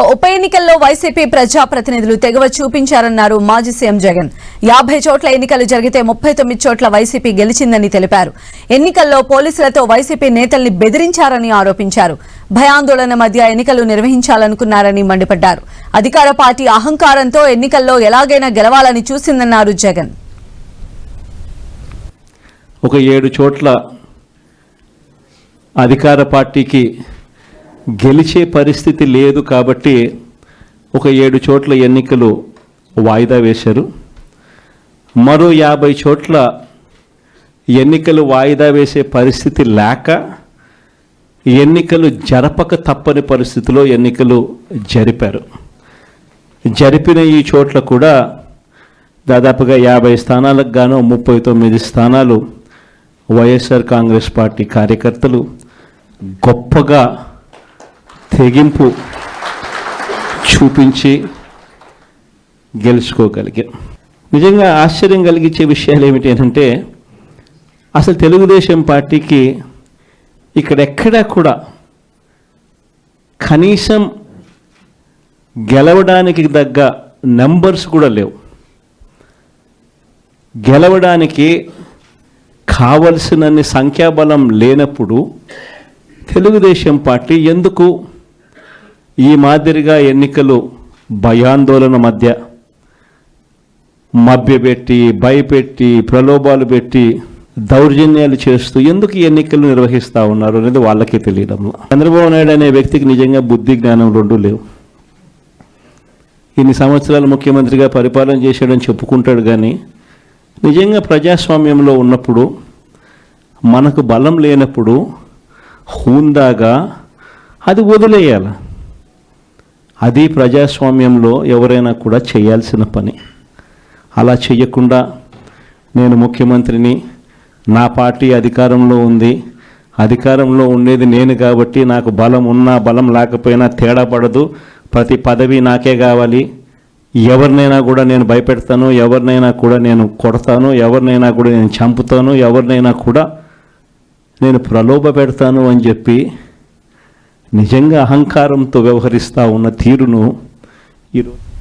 ఉప ఎన్నికల్లో వైసీపీ ప్రజాప్రతినిధులు తెగవ చూపించారన్నారు మాజీ సీఎం జగన్. యాభై చోట్ల ఎన్నికలు జరిగితే ముప్పై తొమ్మిది చోట్ల వైసీపీ గెలిచిందని తెలిపారు. ఎన్నికల్లో పోలీసులతో వైసీపీ నేతల్ని బెదిరించారని ఆరోపించారు. భయాందోళన మధ్య ఎన్నికలు నిర్వహించాలనుకున్నారని మండిపడ్డారు. అధికార పార్టీ అహంకారంతో ఎన్నికల్లో ఎలాగైనా గెలవాలని చూసిందన్నారు జగన్. ఒక ఏడు చోట్ల అధికార పార్టీకి గెలిచే పరిస్థితి లేదు కాబట్టి ఒక ఏడు చోట్ల ఎన్నికలు వాయిదా వేశారు. మరో యాభై చోట్ల ఎన్నికలు వాయిదా వేసే పరిస్థితి లేక ఎన్నికలు జరపక తప్పని పరిస్థితిలో ఎన్నికలు జరిపారు. జరిపిన ఈ చోట్ల కూడా దాదాపుగా యాభై స్థానాలకు గాను ముప్పై తొమ్మిది స్థానాలు వైఎస్ఆర్ కాంగ్రెస్ పార్టీ కార్యకర్తలు గొప్పగా తెగింపు చూపించి గెలుచుకోగలిగారు నిజంగా ఆశ్చర్యం కలిగించే విషయాలు ఏమిటి అంటే అసలు తెలుగుదేశం పార్టీకి ఇక్కడెక్కడా కూడా కనీసం గెలవడానికి తగ్గ నెంబర్స్ కూడా లేవు. గెలవడానికి కావలసినన్ని సంఖ్యాబలం లేనప్పుడు తెలుగుదేశం పార్టీ ఎందుకు ఈ మాదిరిగా ఎన్నికలు భయాందోళన మధ్య మభ్యపెట్టి భయపెట్టి ప్రలోభాలు పెట్టి దౌర్జన్యాలు చేస్తూ ఎందుకు ఎన్నికలు నిర్వహిస్తూ ఉన్నారు అనేది వాళ్ళకే తెలియడం చంద్రబాబు నాయుడు అనే వ్యక్తికి నిజంగా బుద్ధి జ్ఞానం రెండు లేవు. ఇన్ని సంవత్సరాలు ముఖ్యమంత్రిగా పరిపాలన చేశాడని చెప్పుకుంటాడు కానీ నిజంగా ప్రజాస్వామ్యంలో ఉన్నప్పుడు మనకు బలం లేనప్పుడు హూందాగా అది వదిలేయాలి. అది ప్రజాస్వామ్యంలో ఎవరైనా కూడా చేయాల్సిన పని. అలా చేయకుండా నేను ముఖ్యమంత్రిని నా పార్టీ అధికారంలో ఉంది. అధికారంలో ఉండేది నేను కాబట్టి నాకు బలం ఉన్నా బలం లేకపోయినా తేడా పడదు. ప్రతి పదవి నాకే కావాలి. ఎవరినైనా కూడా నేను భయపెడతాను ఎవరినైనా కూడా నేను కొడతాను ఎవరినైనా కూడా నేను చంపుతాను ఎవరినైనా కూడా నేను ప్రలోభ పెడతాను అని చెప్పి నిజంగా అహంకారంతో వ్యవహరిస్తూ ఉన్న తీరును ఈరోజు